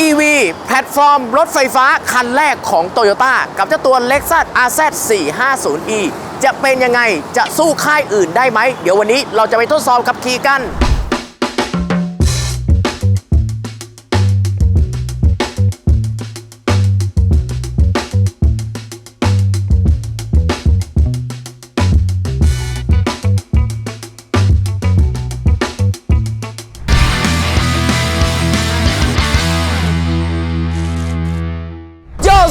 EV แพลตฟอร์มรถไฟฟ้าคันแรกของ Toyota กับเจ้าตัว Lexus RZ 450e จะเป็นยังไงจะสู้ค่ายอื่นได้ไหม เดี๋ยววันนี้เราจะไปทดสอบขับขี่กัน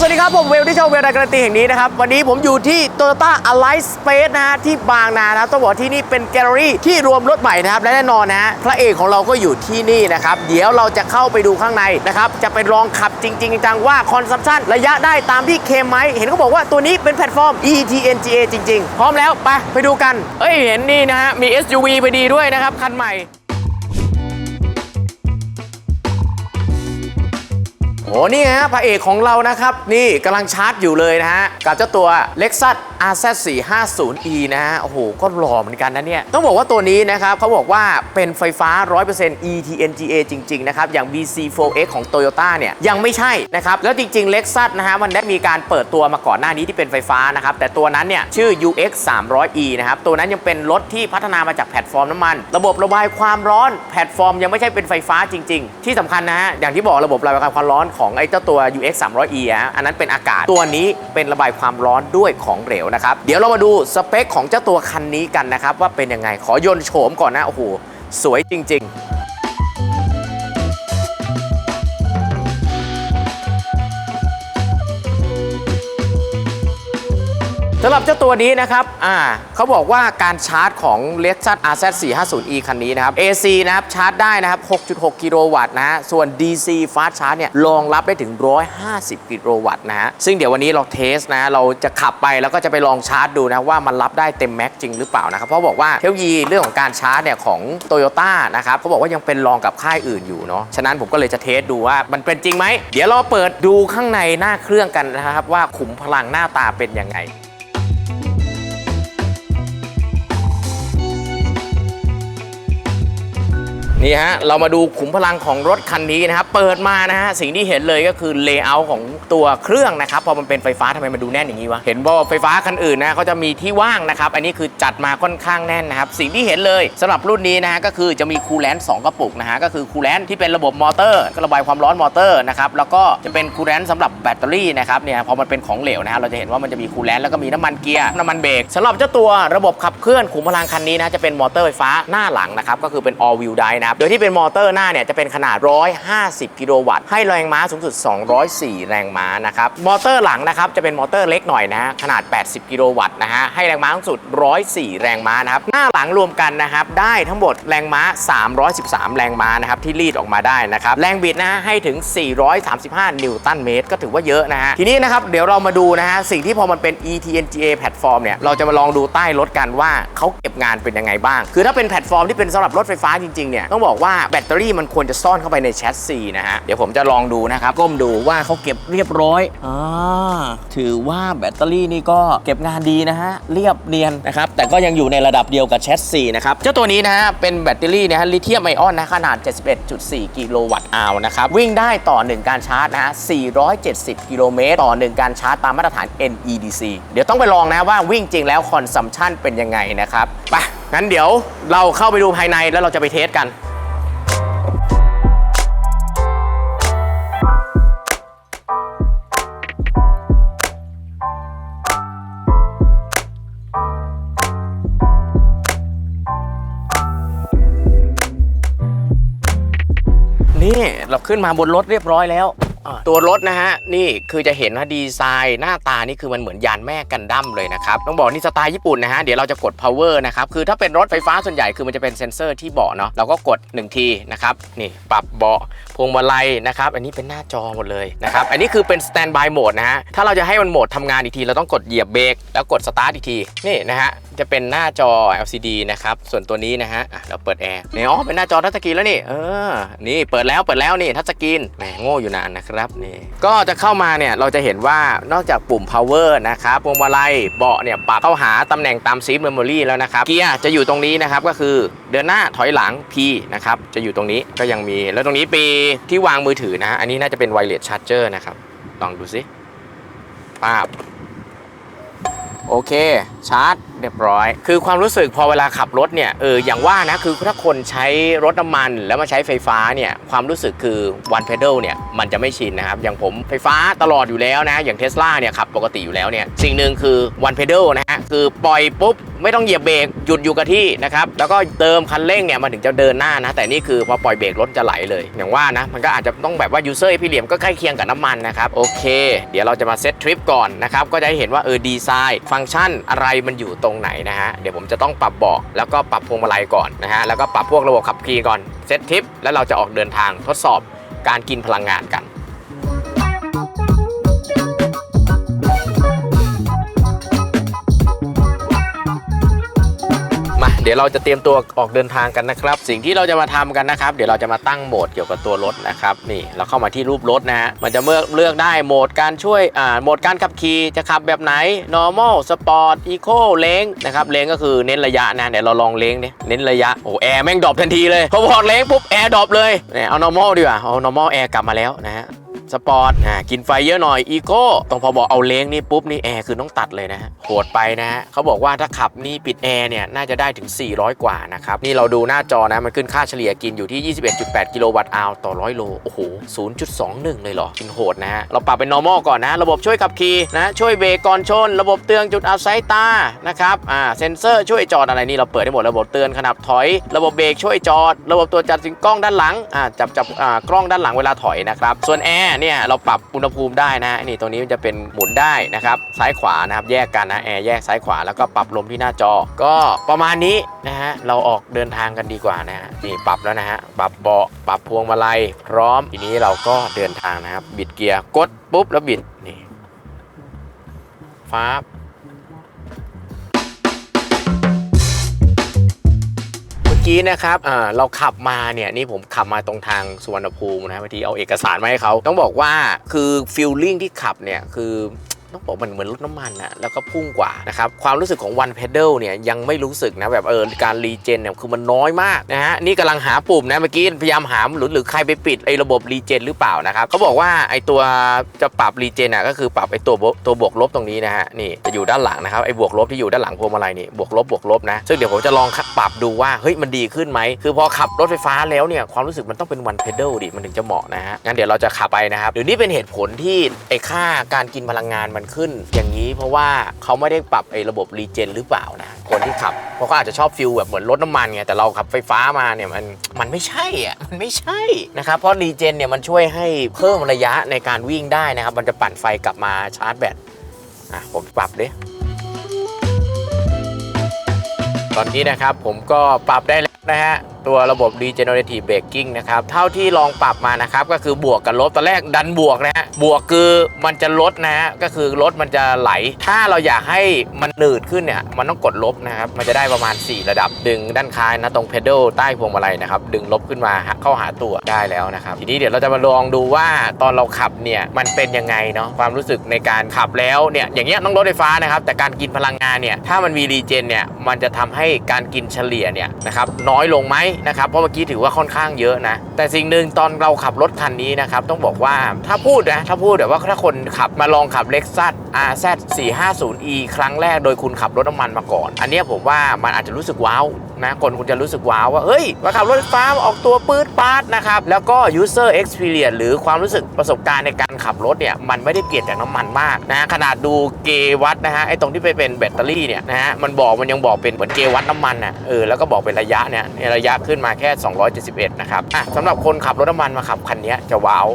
สวัสดีครับผมเวลที่ชอบเวลการันตีแห่งนี้นะครับ วันนี้ผมอยู่ที่ Toyota Alive Space นะฮะที่บางนานะครับต้องบอกที่นี่เป็นแกลเลอรี่ที่รวมรถใหม่นะครับ และแน่นอนนะฮะพระเอกของเราก็อยู่ที่นี่นะครับ เดี๋ยวเราจะเข้าไปดูข้างในนะครับ จะไปลองขับจริง ๆ จังว่าคอนซัมชันระยะได้ตามที่เคมไหมเห็นเขาบอกว่าตัวนี้เป็นแพลตฟอร์ม ETNGA จริง ๆ พร้อมแล้วไปไปดูกันเอ้ยเห็นนี่นะฮะมี SUV ไปดีด้วยนะครับคันใหม่ โอ้นี่ฮะพระเอกของเรานะครับ นี่กำลังชาร์จอยู่เลยนะฮะ กับเจ้าตัว Lexus RZ 450e นะฮะ โอ้โห ก็หล่อเหมือนกันนะเนี่ย ต้องบอกว่าตัวนี้นะครับเขาบอกว่าเป็นไฟฟ้า 100% ETNGA จริง ๆ นะครับ อย่าง BC4X ของ Toyota เนี่ย ยังไม่ใช่นะครับ แล้วจริง ๆ Lexus นะฮะ มันได้มีการเปิดตัวมาก่อนหน้านี้ที่เป็นไฟฟ้านะครับ แต่ตัวนั้นเนี่ยชื่อ UX 300e นะครับ ตัวนั้นยังเป็นรถที่พัฒนามาจากแพลตฟอร์มน้ำมัน ระบบระบายความร้อนแพลตฟอร์มยังไม่ใช่เป็นไฟฟ้าจริง ๆ ที่สำคัญนะฮะอย่างที่บอกระบบระบายความร้อนของไอ้เจ้าตัว UX 300e อะอันนั้นเป็นอากาศตัวนี้เป็นระบายความร้อนด้วยของเหลวนะครับ เดี๋ยวเรามาดูสเปคของเจ้าตัวคันนี้กันนะครับ ว่าเป็นยังไงขอยนโฉมก่อนนะ โอ้โห สวยจริง ๆ สำหรับเจ้าตัวนี้นะครับ อ่าเขาบอกว่าการชาร์จของ Lexus RZ 450e คันนี้นะครับ AC นะครับ ชาร์จได้นะครับ 6.6 กิโลวัตต์นะฮะ ส่วน DC Fast Charge เนี่ย รองรับได้ถึง 150 กิโลวัตต์นะฮะ ซึ่งเดี๋ยววันนี้เราเทสนะ เราจะขับไปแล้วก็จะไปลองชาร์จดูนะว่ามันรับได้เต็มแม็กจริงหรือเปล่านะครับ เพราะบอกว่าเทคโนโลยีเรื่องของการชาร์จเนี่ยของ Toyota นะครับเขาบอกว่ายังเป็นรองกับค่ายอื่นอยู่เนาะ ฉะนั้นผมก็เลยจะเทสดูว่ามันเป็นจริงไหม เดี๋ยวเราเปิดดูข้างในหน้าเครื่องกันนะครับว่าขุมพลังหน้าตาเป็นยังไง นี่ฮะเรามาดูขุมพลังของรถคันนี้นะครับ เปิดมานะฮะสิ่งที่เห็นเลยก็คือเลเยอร์ของตัวเครื่องนะครับพอมันเป็นไฟฟ้าทำไมมันดูแน่นอย่างนี้วะเห็นว่าไฟฟ้าคันอื่นนะเขาจะมีที่ว่างนะครับ อันนี้คือจัดมาค่อนข้างแน่นนะครับ สิ่งที่เห็นเลยสำหรับรุ่นนี้นะฮะก็คือจะมีคูลแลนต์2กระปุกนะฮะก็คือคูลแลนต์ที่เป็นระบบมอเตอร์ก็ระบายความร้อนมอเตอร์นะครับแล้วก็จะเป็นคูลแลนต์สำหรับแบตเตอรี่นะครับเนี่ยพอมันเป็นของเหลวนะฮะเราจะเห็นว่ามันจะมีคูลแลนต์แล้วก็มีน้ำมันเกียร์น้ำมันเบรกสำหรับเจ้าตัวระบบขับเคลื่อนขุมพลังคันนี้นะจะเป็นมอเตอร์ไฟฟ้าหน้าหลังนะครับก็คือเป็น all wheel drive นะครับ โดยที่เป็นมอเตอร์หน้าเนี่ยจะเป็นขนาด 150 กิโลวัตต์ ให้แรงม้าสูงสุด 204 แรงม้านะครับ มอเตอร์หลังนะครับจะเป็นมอเตอร์เล็กหน่อยนะฮะ ขนาด 80 กิโลวัตต์นะฮะ ให้แรงม้าสูงสุด 104 แรงม้านะครับ หน้าหลังรวมกันนะครับ ได้ทั้งหมดแรงม้า 313 แรงม้านะครับที่รีดออกมาได้นะครับ แรงบิดนะฮะให้ถึง 435 นิวตันเมตร ก็ถือว่าเยอะนะฮะ ทีนี้นะครับเดี๋ยวเรามาดูนะฮะสิ่งที่พอมันเป็น ETNGA แพลตฟอร์มเนี่ยเราจะมาลองดูใต้รถกันว่าเขาเก็บงานเป็นยังไงบ้าง คือถ้าเป็นแพลตฟอร์มที่เป็นสำหรับรถไฟฟ้าจริงๆเนี่ยต้องบอกว่าแบตเตอรี่มันควรจะซ่อนเข้าไปในแชสซีนะฮะ เดี๋ยวผมจะลองดูนะครับ ก้มดูว่าเขาเก็บเรียบร้อยอ่าถือว่าแบตเตอรี่นี่ก็เก็บงานดีนะฮะ เรียบเนียนนะครับ แต่ก็ยังอยู่ในระดับเดียวกับแชสซีนะครับ เจ้าตัวนี้นะฮะ เป็นแบตเตอรี่นะฮะลิเธียมไอออนนะขนาด 71.4 กิโลวัตต์อาวนะครับ วิ่งได้ต่อ 1 การชาร์จนะฮะ 470 กิโลเมตรต่อ 1 การชาร์จตามมาตรฐาน NEDC เดี๋ยวต้องไปลองนะว่าวิ่งจริงแล้วคอนซัมชันเป็นยังไงนะครับไปงั้นเดี๋ยวเราเข้าไปดูภายในแล้วเราจะไปเทสกัน นี่เราขึ้นมาบนรถเรียบร้อยแล้ว ตัวรถนะฮะนี่คือจะเห็นว่าดีไซน์หน้าตานี่คือมันเหมือนยานแม่กันดั้มเลยนะครับต้องบอกนี่สไตล์ญี่ปุ่นนะฮะเดี๋ยวเราจะกด power นะครับคือถ้าเป็นรถไฟฟ้าส่วนใหญ่คือมันจะเป็นเซ็นเซอร์ที่เบาะเนาะเราก็กด1ทีนะครับนี่ปรับเบาะพวงมาลัยนะครับอันนี้เป็นหน้าจอหมดเลยนะครับอันนี้คือเป็น standby mode นะฮะถ้าเราจะให้มันโหมดทำงานอีกทีเราต้องกดเหยียบเบรกแล้วกด start อีกทีนี่นะฮะจะเป็นหน้าจอ LCD นะครับส่วนตัวนี้นะฮะเราเปิดแอร์เนี่อ๋อเป็นหน้าจอทัชสกรีนแล้วนี่เออนี่เปิดแล้วเปิดแล้วนี่ทัชสกรีนแหมโง่อยู่นานนะครับนะครับนี่ก็จะเข้ามาเนี่ยเราจะเห็นว่านอกจากปุ่ม power นะครับพวงมาลัยเบาะเนี่ยปรับเข้าหาตำแหน่งตามซีทเมมโมรีแล้วนะครับเกียร์จะอยู่ตรงนี้นะครับก็คือเดินหน้าถอยหลัง P นะครับจะอยู่ตรงนี้ก็ยังมี แล้วตรงนี้ปีที่วางมือถือนะฮะอันนี้น่าจะเป็นไวเลสชาร์จเจอร์นะครับลองดูสิภาพโอเคชาร์จ เรียบร้อย คือความรู้สึกพอเวลาขับรถเนี่ยเอออย่างว่านะคือถ้าคนใช้รถน้ำมันแล้วมาใช้ไฟฟ้าเนี่ยความรู้สึกคือ one pedal เนี่ยมันจะไม่ชินนะครับ อย่างผมไฟฟ้าตลอดอยู่แล้วนะ อย่างเทสลาเนี่ยขับปกติอยู่แล้วเนี่ยสิ่งหนึ่งคือ one pedal นะฮะคือปล่อยปุ๊บไม่ต้องเหยียบเบรกหยุดอยู่กับที่นะครับแล้วก็เติมคันเร่งเนี่ยมันถึงจะเดินหน้านะ แต่นี่คือพอปล่อยเบรกรถจะไหลเลย อย่างว่านะมันก็อาจจะต้องแบบว่า user พี่เหลี่ยมก็ใกล้เคียงกับน้ำมันนะครับโอเค เดี๋ยวเราจะมาเซตทริปก่อนนะครับก็จะให้เห็นว่าเออดีไซน์ฟังก์ชันอะไรมันอยู่ตรงไหนนะฮะเดี๋ยวผมจะต้องปรับเบาะแล้วก็ปรับพวงมาลัยก่อนนะฮะแล้วก็ปรับพวกระบบขับขี่ก่อนเซตทริปแล้วเราจะออกเดินทางทดสอบการกินพลังงานกัน เดี๋ยวเราจะเตรียมตัวออกเดินทางกันนะครับ สิ่งที่เราจะมาทำกันนะครับ เดี๋ยวเราจะมาตั้งโหมดเกี่ยวกับตัวรถนะครับนี่เราเข้ามาที่รูปรถนะฮะมันจะเลือกเลือกได้โหมดการช่วยอ่าโหมดการขับขี่จะขับแบบไหน normal sport eco เลงนะครับเลงก็คือเน้นระยะนะเดี๋ยวเราลองเลงเนี่ยเน้นระยะโอ้แอร์แม่งดรอปทันทีเลยพอบอกเลงปุ๊บแอร์ดรอปเลยเนี่ยเอา normal ดีกว่าเอา normal แอร์กลับมาแล้วนะฮะ สปอร์ตอ่ากินไฟเยอะหน่อยอีโก้ตรงพอบอกเอาเล้งนี่ปุ๊บนี่แอร์คือต้องตัดเลยนะฮะโหดไปนะฮะเขาบอกว่าถ้าขับนี่ปิดแอร์เนี่ยน่าจะได้ถึง 400 กว่านะครับนี่เราดูหน้าจอนะมันขึ้นค่าเฉลี่ยกินอยู่ที่ 21.8 กิโลวัตต์อาวต่อ100โลโอ้โห 0.21 เลยเหรอกินโหดนะฮะเราปรับเป็น normal ก่อนนะ ระบบช่วยขับขี่นะช่วยเบรกก่อนชน ระบบเตือนจุดอับสายตานะครับอ่าเซ็นเซอร์ช่วยจอดอะไรนี่เราเปิดได้หมดระบบเตือนขนาบถอย ระบบเบรกช่วยจอด ระบบตัวจับสิงกล้องด้านหลังอ่าจับจับอ่ากล้องด้านหลังเวลาถอยนะครับส่วนแอร์เนี่ยเราปรับอุณหภูมิได้นะนี่ตรงนี้มันจะเป็นหมุนได้นะครับซ้ายขวานะครับแยกกันนะแอร์แยกซ้ายขวาแล้วก็ปรับลมที่หน้าจอ ก็ประมาณนี้นะฮะเราออกเดินทางกันดีกว่านะฮะนี่ปรับแล้วนะฮะปรับเบาะปรับพวงมาลัยพร้อมทีนี้เราก็เดินทางนะครับ บิดเกียร์กดปุ๊บแล้วบิดนี่ฟ้า อกี้นะครับอ่าเราขับมาเนี่ยนี่ผมขับมาตรงทางสุวรรณภูมินะบางทีเอาเอกสารมาให้เขาต้องบอกว่าคือฟิลลิ่งที่ขับเนี่ยคือ ต้องบอกมันเหมือนรถน้ำมันอะแล้วก็พุ่งกว่านะครับความรู้สึกของ one pedal เนี่ยยังไม่รู้สึกนะแบบเออการรีเจนเนี่ยคือมันน้อยมากนะฮะนี่กำลังหาปุ่มนะเมื่อกี้พยายามหาหรือหรือใครไปปิดไอ้ระบบรีเจนหรือเปล่านะครับเขาบอกว่าไอ้ตัวจะปรับรีเจนอะก็คือปรับไอ้ตัวตัวบวกลบตรงนี้นะฮะนี่จะอยู่ด้านหลังนะครับไอ้บวกลบที่อยู่ด้านหลังพวงมาลัยนี่บวกลบบวกลบนะซึ่งเดี๋ยวผมจะลองปรับดูว่าเฮ้ยมันดีขึ้นไหมคือพอขับรถไฟฟ้าแล้วเนี่ยความรู้สึกมันต้องเป็น one pedal ดิมันถึงจะเหมาะนะฮะงั้นเดี๋ยวเราจะขับไปนะครับเดี๋ยวนี้เป็นเหตุผลที่ไอ้ค่าการกินพลังงานมันขึ้น อย่างนี้เพราะว่าเขาไม่ได้ปรับไอ้ระบบรีเจนหรือเปล่านะคนที่ขับเพราะเขาอาจจะชอบฟิลแบบเหมือนรถน้ำมันไงแต่เราขับไฟฟ้ามาเนี่ยมันมันไม่ใช่อะมันไม่ใช่นะครับเพราะรีเจนเนี่ยมันช่วยให้เพิ่มระยะในการวิ่งได้นะครับ มันจะปั่นไฟกลับมาชาร์จแบตอะผมปรับดิตอนนี้นะครับผมก็ปรับได้แล้วนะฮะ ตัวระบบ regenerative braking นะครับ เท่าที่ลองปรับมานะครับ ก็คือบวกกับลบตอนแรกดันบวกนะฮะบวกคือมันจะลดนะฮะก็คือรถมันจะไหล ถ้าเราอยากให้มันหนืดขึ้นเนี่ยมันต้องกดลบนะครับ มันจะได้ประมาณ 4 ระดับ ดึงด้านค้ายนะตรงเพด a ลใต้พวงมาลัยนะครับ ดึงลบขึ้นมาเข้าหาตัวได้แล้วนะครับ ทีนี้เดี๋ยวเราจะมาลองดูว่าตอนเราขับเนี่ยมันเป็นยังไงเนาะความรู้สึกในการขับแล้วเนี่ยอย่างเงี้ยต้องรถไฟฟ้านะครับแต่การกินพลังงานเนี่ยถ้ามันมีรีเจนเนี่ยมันจะทำให้การกินเฉลี่ยเนี่ยนะครับน้อยลงไหมนะครับเพราะเมื่อกี้ถือว่าค่อนข้างเยอะนะแต่สิ่งหนึ่งตอนเราขับรถคันนี้นะครับต้องบอกว่าถ้าพูดนะถ้าพูดแบบว่าถ้าคนขับมาลองขับ Lexus RZ 450e ครั้งแรกโดยคุณขับรถน้ำมันมาก่อน อันนี้ผมว่ามันอาจจะรู้สึกว้าวนะคนคุณจะรู้สึกว้าวว่าเฮ้ยมาขับรถไฟฟ้ามออกตัวปื๊ดปาดนะครับแล้วก็ user experience หรือความรู้สึกประสบการณ์ในการขับรถเนี่ยมันไม่ได้เปลี่ยนจากน้ำมันมากนะขนาดดูเกวัตนะฮะไอ้ตรงที่ไปเป็นแบตเตอรี่เนี่ยนะฮะมันบอกมันยังบอกเป็นเหมือนเกวัตน้ำมันน่ะเออแล้วก็บอกเป็นระยะเนี่ยระยะขึ้นมาแค่ 271 นะครับอะสำหรับคนขับรถน้ำมันมาขับคันนี้จะว้าว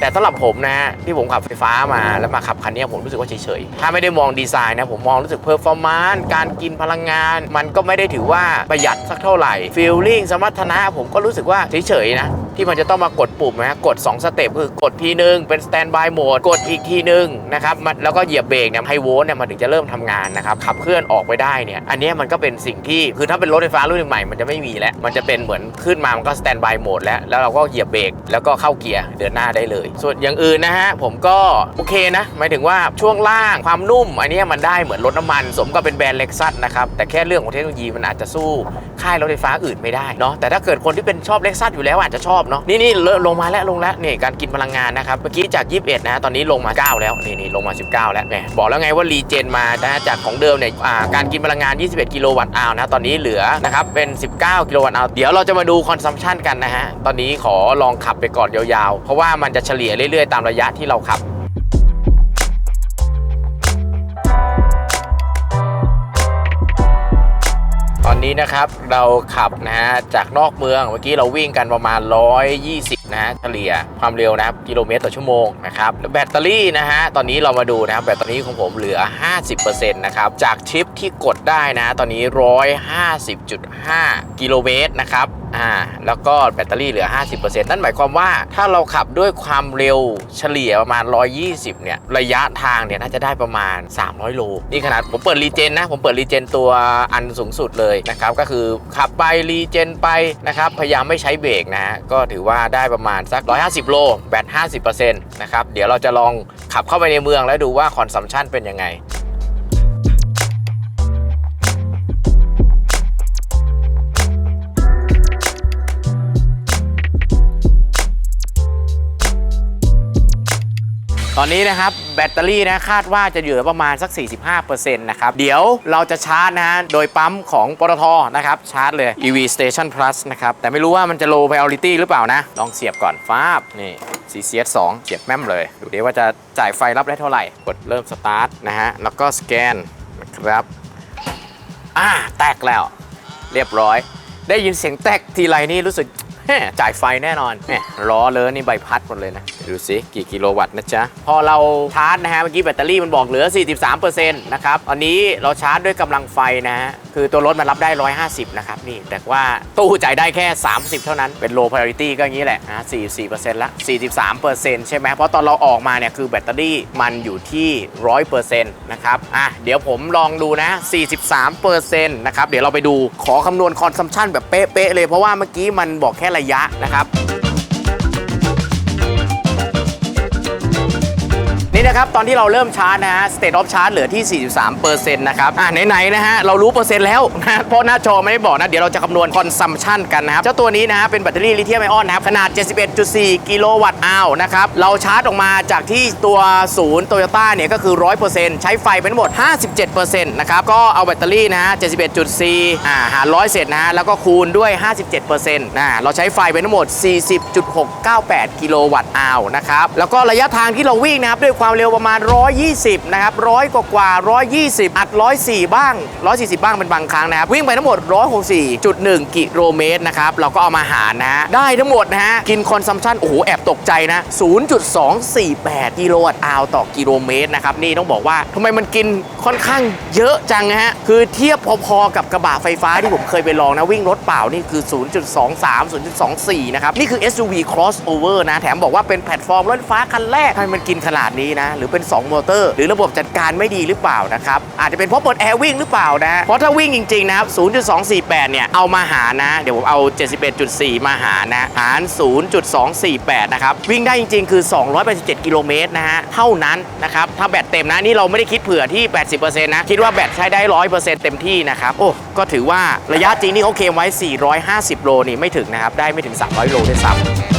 แต่สำหรับผมนะฮะที่ผมขับไฟฟ้ามาแล้วมาขับคันนี้ผมรู้สึกว่าเฉยๆ ถ้าไม่ได้มองดีไซน์นะ ผมมองรู้สึกเพอร์ฟอร์มานซ์การกินพลังงาน มันก็ไม่ได้ถือว่าประหยัดสักเท่าไหร่ฟีลลิ่งสมรรถนะผมก็รู้สึกว่าเฉยๆนะที่มันจะต้องมากดปุ่มนะฮะกด 2 สเต็ปคือกดทีนึงเป็นสแตนบายโหมดกดอีกทีนึงนะครับมันแล้วก็เหยียบเบรกเนี่ยไฮโวลต์เนี่ยมันถึงจะเริ่มทำงานนะครับขับเคลื่อนออกไปได้เนี่ยอันนี้มันก็เป็นสิ่งที่คือถ้าเป็นรถไฟฟ้ารุ่นใหม่มันจะไม่มีแล้วมันจะเป็นเหมือนขึ้นมามันก็สแตนบายโหมดแล้วแล้วเราก็เหยียบเบรกแล้วก็เข้าเกียร์เดินหน้าได้เลย ส่วนอย่างอื่นนะฮะผมก็โอเคนะหมายถึงว่าช่วงล่างความนุ่ม อันนี้มันได้เหมือนรถน้ำมัน สมกับเป็นแบรนด์เล็กซัสนะครับแต่แค่เรื่องของเทคโนโลยีมันอาจจะสู้ค่ายรถไฟฟ้าอื่นไม่ได้เนาะแต่ถ้าเกิดคนที่เป็นชอบเล็กซัสอยู่แล้วอาจจะชอบเนาะนี่นี่ลลงมาแล้วลงแล้วนี่การกินพลังงานนะครับเมื่อกี้จาก 21 นะฮะตอนนี้ลงมา 9 แล้วนี่นี่ลงมา 19 แล้วแหมบอกแล้วไงว่ารีเจนมานะจากของเดิมเนี่ยการกินพลังงาน 21 กิโลวัตต์อาวนะตอนนี้เหลือนะครับเป็น 19 กิโลวัตต์อาวเดี๋ยวเราจะมาดูคอนซัมชันกันนะฮะตอนนี้ขอลองขับไปก่อนยาวๆ เพราะว่ามันจะเฉลี่ยเรื่อยๆ ตามระยะที่เราขับ นนี้นะครับ เราขับนะฮะจากนอกเมืองเมื่อกี้เราวิ่งกันประมาณ 120 นะฮะเฉลี่ยความเร็วนะครับกิโลเมตรต่อชั่วโมงนะครับแบตเตอรี่นะฮะตอนนี้เรามาดูนะครับแบตเตอรี่ของผมเหลือ 50%นะครับจากชิปที่กดได้นะตอนนี้ 150.5 กิโลเมตรนะครับอ่าแล้วก็แบตเตอรี่เหลือ 50%นั่นหมายความว่าถ้าเราขับด้วยความเร็วเฉลี่ยประมาณ 120 เนี่ย ระยะทางเนี่ยน่าจะได้ประมาณ 300 โล นี่ขนาดผมเปิดรีเจนนะ ผมเปิดรีเจนตัวอันสูงสุดเลยนะครับ ก็คือขับไปรีเจนไปนะครับ พยายามไม่ใช้เบรกนะฮะก็ถือว่าได้ประมาณสัก 150 โล แบต 50%นะครับ เดี๋ยวเราจะลองขับเข้าไปในเมืองแล้วดูว่าคอนซัมชันเป็นยังไง ตอนนี้นะครับแบตเตอรี่นะคาดว่าจะอยู่ประมาณสัก 45%นะครับ เดี๋ยวเราจะชาร์จนะฮะโดยปั๊มของปตทนะครับ ชาร์จเลย EV Station Plus นะครับ แต่ไม่รู้ว่ามันจะ low priority หรือเปล่านะ ลองเสียบก่อนฟ้าบนี่ CCS 2เสียบแม่มเลย ดูดิว่าจะจ่ายไฟรับได้เท่าไหร่ กดเริ่มสตาร์ทนะฮะ แล้วก็สแกนนะครับอ่าแตกแล้ว เรียบร้อย ได้ยินเสียงแตกทีไรนี่รู้สึก จ่ายไฟแน่นอนแหมล้อเลยนี่ใบพัดหมดเลยนะ ดูสิกี่กิโลวัตต์นะจ๊ะ พอเราชาร์จนะฮะ เมื่อกี้แบตเตอรี่มันบอกเหลือ 43%นะครับตอนนี้เราชาร์จด้วยกำลังไฟนะฮะ คือตัวรถมันรับได้ 150 นะครับ นี่ แต่ว่าตู้จ่ายได้แค่ 30 เท่านั้น เป็น low priority ก็อย่างนี้แหละนะ44%ละ 43%ใช่ไหมเพราะตอนเราออกมาเนี่ยคือแบตเตอรี่มันอยู่ที่ 100%นะครับ อะ เดี๋ยวผมลองดูนะ 43%นะครับ เดี๋ยวเราไปดู ขอคำนวณคอนซัมชันแบบเป๊ะๆเลย เพราะว่าเมื่อกี้มันบอกแค่ระยะนะครับ นี่นะครับตอนที่เราเริ่มชาร์จนะฮะ state of charge เหลือที่ 43%นะครับ อ่าไหนๆนะฮะเรารู้เปอร์เซ็นต์แล้วนะเพราะหน้าจอไม่ได้บอกนะ เดี๋ยวเราจะคำนวณ consumption กันนะครับ เจ้าตัวนี้นะฮะเป็นแบตเตอรี่ลิเธียมไอออนนะครับ ขนาด 71.4 กิโลวัตต์อาวนะครับ เราชาร์จออกมาจากที่ตัวศูนย์โตโยต้าเนี่ยก็คือ 100%ใช้ไฟไปทั้งหมด 57%นะครับก็เอาแบตเตอรี่นะฮะ 71.4 อ่าหารร้อยเสร็จนะฮะแล้วก็คูณด้วย 57%นะเราใช้ไฟไปทั้งหมด 40.698 กิโลวัตต์อาวนะครับแล้วก็ระยะทางที่เราวิ่งนะครับด้วยความเร็วประมาณ 120 นะครับร้อยกว่ากว่า 120 อัด 104 บ้าง 140 บ้างเป็นบางครั้งนะครับ วิ่งไปทั้งหมด 164.1 กิโลเมตรนะครับ เราก็เอามาหารนะ ได้ทั้งหมดนะฮะ กินคอนซัมชันโอ้โห แอบตกใจนะ 0.248 กิโลวัตต์อาวต่อกิโลเมตรนะครับ นี่ต้องบอกว่าทำไมมันกินค่อนข้างเยอะจังนะฮะ คือเทียบพอๆกับกระบะไฟฟ้าที่ผมเคยไปลองนะ วิ่งรถเปล่านี่คือ 0.23 0.24 นะครับ นี่คือ SUV crossover นะ แถมบอกว่าเป็นแพลตฟอร์มรถไฟฟ้าคันแรกทำไมมันกินขนาดนี้นะหรือเป็น 2 มอเตอร์ หรือระบบจัดการไม่ดีหรือเปล่านะครับอาจจะเป็นเพราะเปิดแอร์วิ่งหรือเปล่านะเพราะถ้าวิ่งจริงๆนะครับ 0.248 เนี่ยเอามาหานะ เดี๋ยวผมเอา 71.4 มาหานะ หาร 0.248 นะครับ วิ่งได้จริงๆ คือ 287 กิโลเมตรนะฮะ เท่านั้นนะครับ ถ้าแบตเต็มนะ นี่เราไม่ได้คิดเผื่อที่ 80%นะ คิดว่าแบตใช้ได้ 100%เต็มที่นะครับ โอ้ ก็ถือว่าระยะจริงนี่เขาเคลมไว้ 450 โลนี่ไม่ถึงนะครับ ได้ไม่ถึง 300 โลด้วยซ้ำ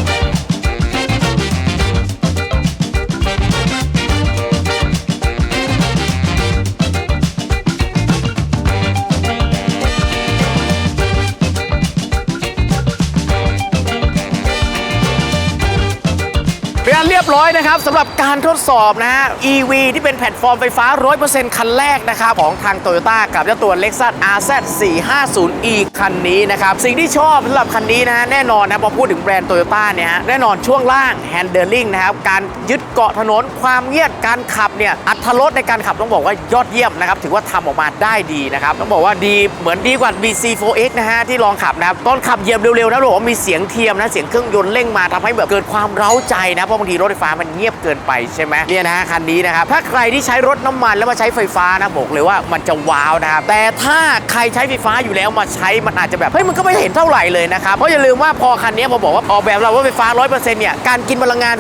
เรียบร้อยนะครับสำหรับการทดสอบนะฮะ EV ที่เป็นแพลตฟอร์มไฟฟ้า 100%คันแรกนะครับของทาง Toyota กับเจ้าตัว Lexus RZ 450e คันนี้นะครับ สิ่งที่ชอบสำหรับคันนี้นะฮะแน่นอนนะพอพูดถึงแบรนด์ Toyota เนี่ยฮะแน่นอนช่วงล่าง handling นะครับ การยึดเกาะถนนความเงียบการขับเนี่ยอัตรสในการขับต้องบอกว่ายอดเยี่ยมนะครับถือว่าทำออกมาได้ดีนะครับต้องบอกว่าดีเหมือนดีกว่า BC4X นะฮะที่ลองขับนะครับตอนขับเหยียบเร็วๆนะบอกว่ามีเสียงเทียมนะเสียงเครื่องยนต์เร่งมาทำให้แบบเกิดความเร้าใจนะเพราะบางทีรถไฟฟ้ามันเงียบเกินไปใช่ไหมเนี่ยนะฮะคันนี้นะครับถ้าใครที่ใช้รถน้ำมันแล้วมาใช้ไฟฟ้านะบอกเลยว่ามันจะว้าวนะครับแต่ถ้าใครใช้ไฟฟ้าอยู่แล้วมาใช้มันอาจจะแบบเฮ้ยมันก็ไม่เห็นเท่าไหร่เลยนะครับเพราะอย่าลืมว่าพอคันนี้พอบอกว่าออกแบบเราว่าไฟฟ้า 100%เนี่ยการกินพลังงาน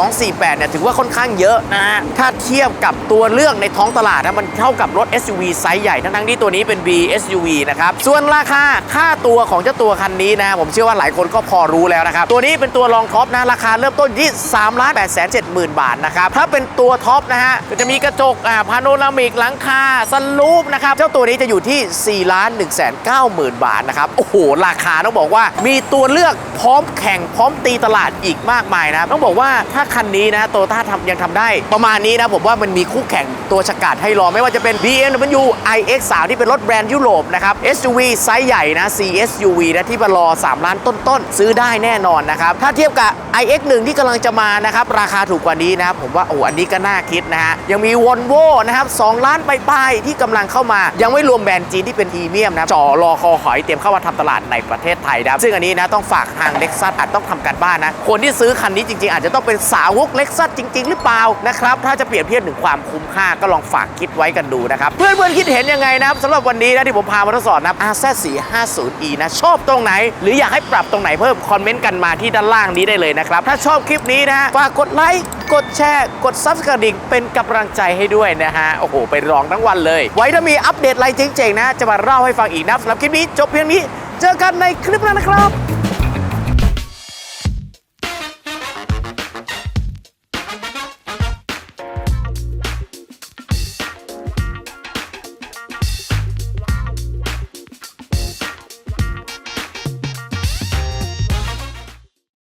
0.248 เนี่ยถือว่าค่อนข้างเยอะนะฮะถ้าเทียบกับตัวเลือกในท้องตลาดนะมันเท่ากับรถ SUV ไซส์ใหญ่ทั้งๆที่ตัวนี้เป็น B SUV นะครับส่วนราคาค่าตัวของเจ้าตัวคันนี้นะผมเชื่อว่าหลายคนก็พอรู้แล้วนะครับตัวนี้เป็นตัวรองท็อปนะราคาเริ่มต้นที่3ล้าน8 7 0 0 0 บาทนะครับ ถ้าเป็นตัวท็อปนะฮะก็จะมีกระจกอ่าพาโนรามิกหลังคาสลูปนะครับ เจ้าตัวนี้จะอยู่ที่4ล้าน1 9 0 0 0 0 บาทนะครับ โอ้โห ราคาต้องบอกว่ามีตัวเลือกพร้อมแข่งพร้อมตีตลาดอีกมากมายนะต้องบอกว่าถ้าคันนี้นะโตต้าทำยังทำได้ ประมาณนี้นะผมว่ามันมีคู่แข่งตัวฉกาดให้รอไม่ว่าจะเป็น BMW iX3 ที่เป็นรถแบรนด์ยุโรปนะครับ SUV ไซส์ใหญ่นะ CSUV นะที่มารอ3ล้านต้นๆซื้อได้แน่นอนนะครับถ้าเทียบกับ iX1 ที่กำลังจะมานะครับราคาถูกกว่านี้นะครับผมว่าโอ้อันนี้ก็น่าคิดนะฮะยังมี Volvo นะครับ2ล้านปลายที่กำลังเข้ามา ยังไม่รวมแบรนด์จีนที่เป็นพรีเมียมนะจ่อรอคอหอยเตรียมเข้ามาทำตลาดในประเทศไทยนะครับซึ่งอันนี้นะต้องฝากทาง Lexus อาจต้องทำการบ้านนะคนที่ซื้อคันนี้จริงๆ อาจจะต้องเป็นสาวก Lexus จริง ๆ หรือเปล่านะครับถ้าจะเปรียบเทียบถึงความคุ้มค่าก็ลองฝากคิดไว้กันดูนะครับเพื่อนๆคิดเห็นยังไงนะครับสำหรับวันนี้นะที่ผมพามาทดสอบนะ RZ450e นะชอบตรงไหน หรืออยากให้ปรับตรงไหนเพิ่มคอมเมนต์กันมาที่ด้านล่างนี้ได้เลยนะครับถ้าชอบคลิปนี้นะะฝากกดไลค์กดแชร์กดซับสไครต์เป็นกำลังใจให้ด้วยนะฮะ โอ้โห ไปร้องทั้งวันเลย ไว้ถ้ามีอัปเดตอะไรเจ๋งๆนะ จะมาเล่าให้ฟังอีกนะสำหรับคลิปนี้จบเพียงนี้ เจอกันในคลิปหน้านะครับ